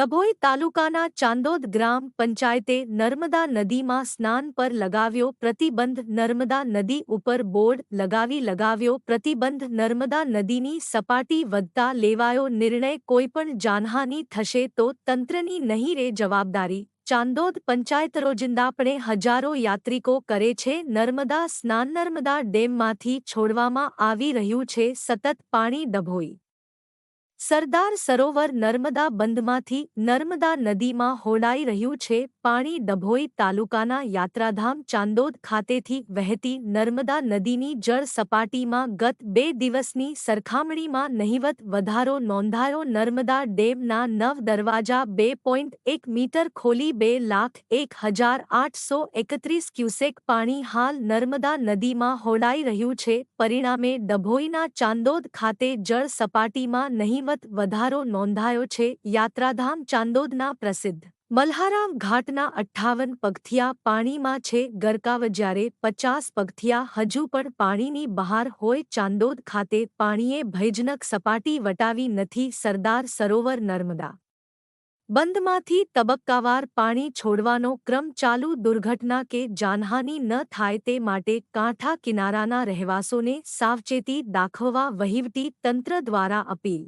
ડભોઈ તાલુકાના ચાંદોદ ગ્રામ પંચાયતે નર્મદા નદીમાં સ્નાન પર લગાવ્યો પ્રતિબંધ. નર્મદા નદી ઉપર બોર્ડ લગાવી લગાવ્યો પ્રતિબંધ. નર્મદા નદીની સપાટી વધતા લેવાયો નિર્ણય કોઈપણ જાનહાની થશે તો તંત્રની નહીં રે જવાબદારી. ચાંદોદ પંચાયત રોજિંદાપણે હજારો યાત્રિકો કરે છે. નર્મદા સ્નાન નર્મદા ડેમમાંથી છોડવામાં આવી રહ્યું છે. સતત પાણી ડભોઈ સરદાર સરોવર નર્મદા બંધમાંથી નર્મદા નદીમાં હોડાઈ રહ્યું છે. પાણી ડભોઈ તાલુકાના યાત્રાધામ ચાંદોદ ખાતેથી વહેતી નર્મદા નદીની જળ સપાટીમાં ગત બે દિવસની સરખામણીમાં નહિવત વધારો નોંધાયો. નર્મદા ડેમના નવ દરવાજા બે પોઈન્ટ એક મીટર ખોલી બે લાખ એક હજાર આઠસો એકત્રીસ ક્યુસેક પાણી હાલ નર્મદા નદીમાં હોડાઈ રહ્યું છે. પરિણામે ડભોઈના ચાંદોદ ખાતે જળ સપાટીમાં નહિવત વધારો નોંધાયો છે. યાત્રાધામ ચાંદોદના પ્રસિદ્ધ મલ્હારામ ઘાટના અઠ્ઠાવન પગથિયા પાણીમાં છે. ગરકાવ જ્યારે પચાસ પગથિયા હજુ પણ પાણીની બહાર હોય ચાંદોદ ખાતે પાણીએ ભયજનક સપાટી વટાવી નથી. સરદાર સરોવર નર્મદા બંધમાંથી તબક્કાવાર પાણી છોડવાનો ક્રમ ચાલુ. દુર્ઘટના કે જાનહાની ન થાય તે માટે કાંઠા કિનારાના રહેવાસોને સાવચેતી દાખવવા વહીવટી તંત્ર દ્વારા અપીલ